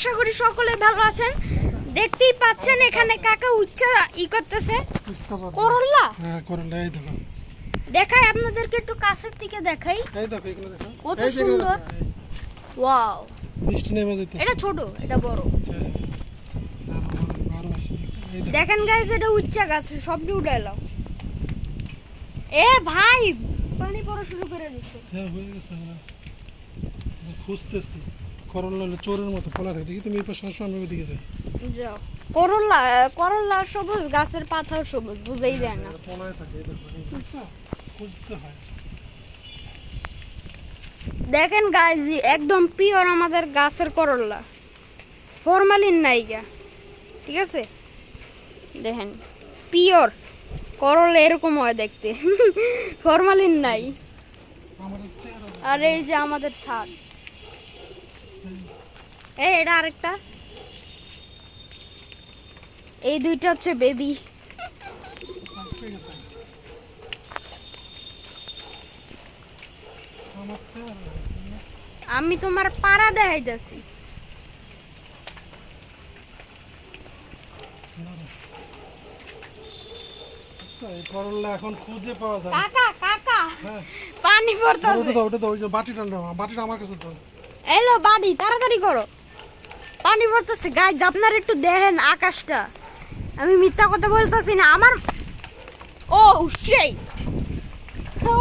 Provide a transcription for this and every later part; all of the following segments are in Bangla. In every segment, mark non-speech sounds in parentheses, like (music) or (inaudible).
আশা করি সকলে ভালো আছেন। দেখতেই পাচ্ছেন এখানে কাকা উচ্চ ই করতেছে। করল্লা হ্যাঁ করলা এই দেখো। দেখাই আপনাদেরকে একটু কাছের থেকে দেখাই। এই দেখো এগুলো দেখো। কত সুন্দর। ওয়াও। বৃষ্টি নেমে যেতে এটা ছোট এটা বড়। হ্যাঁ দেখেন গাইজ এটা উচ্চা গাছ সবটি উঠাইলাম এ ভাই পানি পড়া শুরু করে দিচ্ছে হ্যাঁ হয়ে গেছে আমরা খুঁজতেছি। করলা হলো চোরের মতো পলা থাকে দেখি তুমি এই পাশে আসো আমি ওইদিকে যাই। যাও। করল্লা করল্লা সবুজ গাছের পাতাও সবুজ বুঝেই যায় না। পলায় থাকে। খুঁজতে হয়। দেখেন গাইজ একদম পিওর আমাদের গাছের করল্লা ফরমালিন নাই গা। ঠিক আছে? দেখেন পিওর করল্লা এরকম হয় দেখতে। (laughs) ফরমালিন নাই। আর এই যে আমাদের স্বাদ। এই এটা আরেকটা। এই দুইটা হচ্ছে বেবি আমি তোমার পাড়া দেখাইতেছি। আচ্ছা, এই করলা এখন খুঁজে পাওয়া যায়। না। কাকা কাকা হ্যাঁ। পানি ওটা পড়তেছে দাও ওটা দাও ওই যে বাটিটা নাও বাটিটা আমার কাছে দাও। এলো বাড়ি, তাড়াতাড়ি করো। পানি পড়তেছে গাছ আপনার একটু দেখেন আকাশটা। আমি মিথ্যা কথা বলতেছি না, আমার ও সেই ও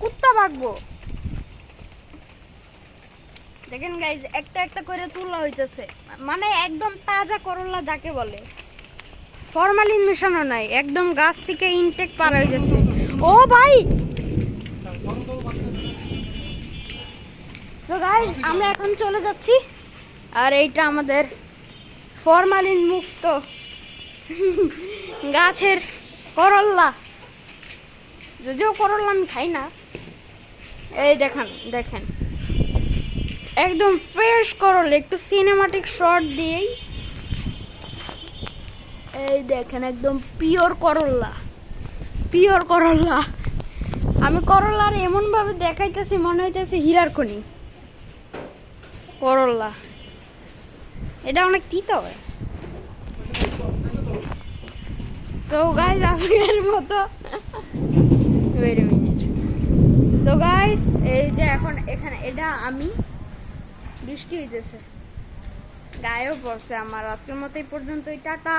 কুত্তা ভাগবো দেখেন গাইজ একটা একটা করে তোলা হইতেছে। মানে একদম তাজা করলা যাকে বলে। ফরমালিন মেশানো নাই, একদম গাছ থেকে ইনটেক পার গেছে ও ভাই তো আমরা এখন চলে যাচ্ছি। আর এইটা আমাদের ফরমালিন মুক্ত গাছের করল্লা। যদিও করল্লা আমি খাই না। এই দেখেন দেখেন। একদম ফ্রেশ করল একটু সিনেমাটিক শট দিয়েই। এই দেখেন, একদম পিওর করল্লা। পিওর করল্লা। আমি করল্লার এমন ভাবে দেখাইতেছি, মনে হইতেছে হীরার খনি। করল্লা এটা অনেক তিতা। হয় তো গাইজ আজকের মতো। ওয়েট সো গাইস এই যে এখন এখানে, এটা আমি, বৃষ্টি হইতেছে। গায়েও পড়ছে আমার, আজকের মতো এই পর্যন্তই, টাটা।